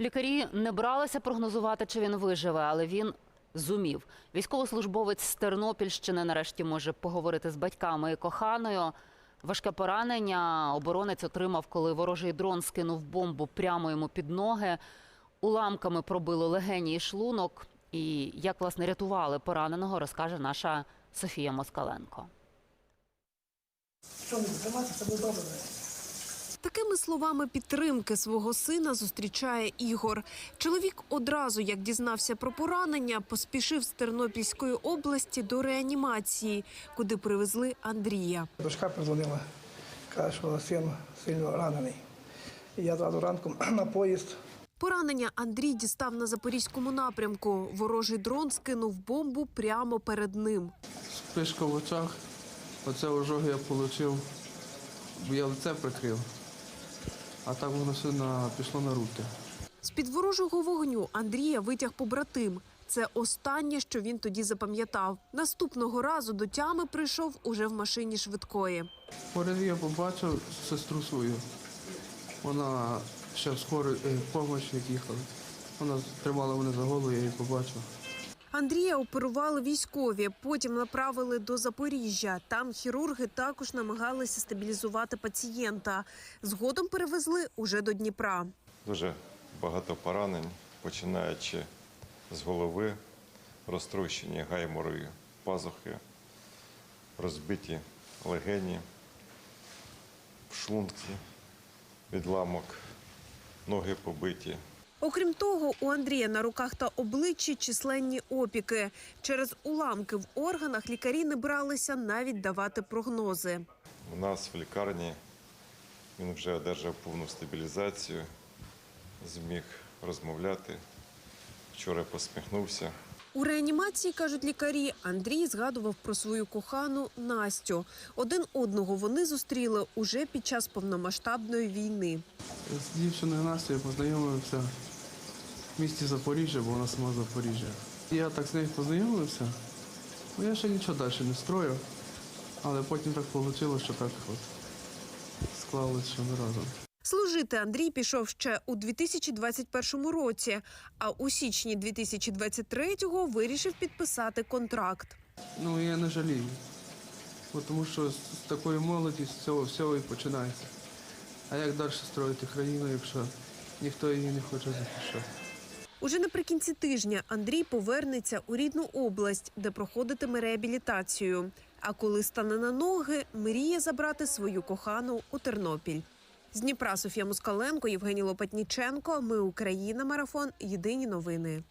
Лікарі не бралися прогнозувати, чи він виживе, але він зумів. Військовослужбовець з Тернопільщини нарешті може поговорити з батьками і коханою. Важке поранення оборонець отримав, коли ворожий дрон скинув бомбу прямо йому під ноги. Уламками пробило легені і шлунок. І як власне рятували пораненого, розкаже наша Софія Москаленко. Що тримати, це добре. Такими словами підтримки свого сина зустрічає Ігор. Чоловік одразу, як дізнався про поранення, поспішив з Тернопільської області до реанімації, куди привезли Андрія. Дочка подзвонила, каже, що син сильно ранений. І я зразу ранком на поїзд. Поранення Андрій дістав на запорізькому напрямку. Ворожий дрон скинув бомбу прямо перед ним. Спишка в очах. Оце ожоги я отримав, бо я лице прикрив. А так воно все на, пішло на руки. З-під ворожого вогню Андрія витяг побратим. Це останнє, що він тоді запам'ятав. Наступного разу до тями прийшов уже в машині швидкої. Поряд я побачив сестру свою. Вона ще в скорій е, їхала. Вона тримала мене за голову, я її побачив. Андрія оперували військові, потім направили до Запоріжжя. Там хірурги також намагалися стабілізувати пацієнта. Згодом перевезли уже до Дніпра. Дуже багато поранень, починаючи з голови, розтрощені гайморові пазухи, розбиті легені, в шлунці, відламок, ноги побиті. Окрім того, у Андрія на руках та обличчі численні опіки. Через уламки в органах лікарі не бралися навіть давати прогнози. У нас в лікарні він вже одержав повну стабілізацію, зміг розмовляти. Вчора посміхнувся. У реанімації кажуть лікарі, Андрій згадував про свою кохану Настю. Один одного вони зустріли уже під час повномасштабної війни. З дівчиною Настю познайомився в місті Запоріжжя, бо вона сама Запоріжжя. Я так з нею познайомився. Ну, я ще нічого далі не строїв, але потім так вийшло, що так от склалось, що ми разом. Служити Андрій пішов ще у 2021 році, а у січні 2023-го вирішив підписати контракт. Ну я не жалію. Бо тому що з такої молоді з цього всього і починається. А як далі строїти країну, якщо ніхто її не хоче захищати? Уже наприкінці тижня Андрій повернеться у рідну область, де проходитиме реабілітацію. А коли стане на ноги, мріє забрати свою кохану у Тернопіль. З Дніпра Софія Москаленко, Євгеній Лопатніченко. Ми Україна. Марафон. Єдині новини.